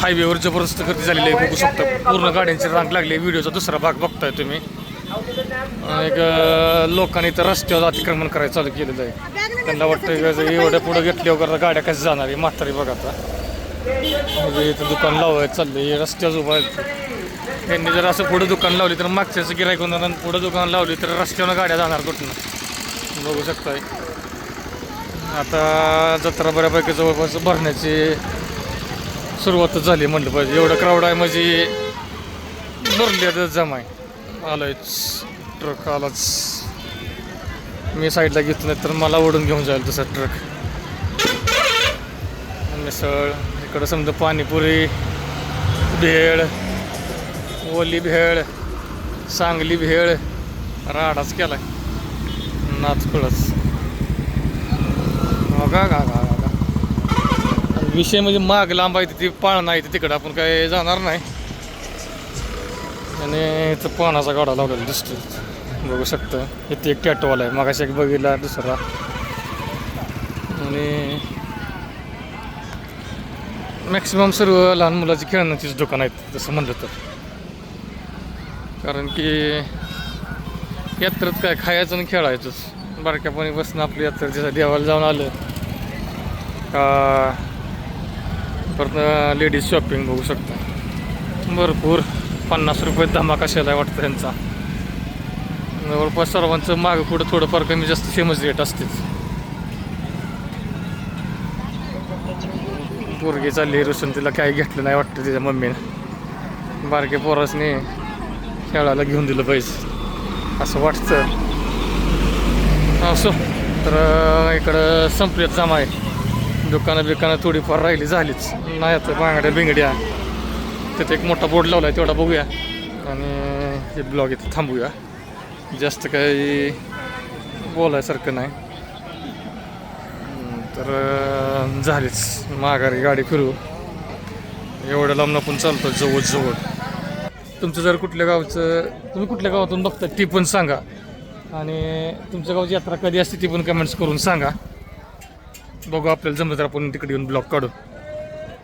हायवेवर जबरदस्त गर्दी झालेली आहे बघू शकता. पूर्ण गाड्यांची रांग लागली व्हिडिओचा दुसरा भाग बघताय तुम्ही. एक लोकांनी तर रस्त्यावर अतिक्रमण करायला चालू केलेलं आहे. त्यांना वाटतं एवढं पुढं घेतली वगैरे गाड्या कशी जाणार आहे म्हातारी बघा आता. म्हणजे इथं दुकान लावायचं चाललंय रस्त्यावर उभा आहेत. त्यांनी जर असं पुढं दुकान लावली तर मागच्याच गिरायक होणार आणि पुढं दुकान लावली तर रस्त्यावर गाड्या जाणार कुठनं? बघू शकताय. आता जत्रा बऱ्यापैकी जवळपास भरण्याची सुरुवातच झाली म्हटलं पाहिजे. एवढं क्राऊड आहे म्हणजे भरली आता जमाय. आलोयच ट्रक आलाच. मी साईडला घेतलं नाही तर मला ओढून घेऊन जाईल तसा ट्रक मिसळ इकडं समजा पाणीपुरी भेळ ओली भेळ सांगली भेळ राडाच केलाय. नाच कळच गा गा गा. विषय म्हणजे माग लांब आहे तिथे पाळणं आहे तिकडं आपण काय जाणार नाही. आणि इथं पानाचा गाडा लावलेला दिसतो बघू शकतं. इथे एक टॅटोवाला आहे मागाशी एक बघितला दुसरा. आणि मॅक्सिमम सर्व लहान मुलाची खेळण्याचीच दुकान आहेत तसं म्हणलं तर. कारण की यात्रेत काय खायचं आणि खेळायचंच. बारक्यापणी बसणं आपली यात्रा देवाला जाऊन आलं का परत लेडीज शॉपिंग बघू शकता. भरपूर पन्नास रुपये धमाका शेला वाटतं त्यांचा. जवळपास सर्वांचं मागं पुढं थोडंफार कमी जास्त फेमस रेट असतेच. पोरगी चालली रुसून तिला काही घेतलं नाही वाटतं तिच्या मम्मीनं. बारके पोरासने खेळायला घेऊन दिलं पाहिजे. असं वाटतं. असो तर इकडं संपलेत जमा आहे दुकानं बिकानं थोडीफार राहिली झालीच. नाही आता बांगड्या बिंगड्या. तिथे एक मोठा बोर्ड लावला आहे तेवढा बघूया. आणि हे ब्लॉग इथं थांबूया. जास्त काही बोलायसारखं नाही. तर झालीच. माघारी गाडी फिरू. एवढ्या लांब आपण चालतो जवळ जवळ तुमचं जर कुठल्या गावचं तुम्ही कुठल्या गावातून बघता ती पण सांगा. आणि तुमच्या गावची यात्रा कधी असते ती पण कमेंट्स करून सांगा. बघू आपल्याला जमलं तर आपण तिकडे येऊन ब्लॉक काढू.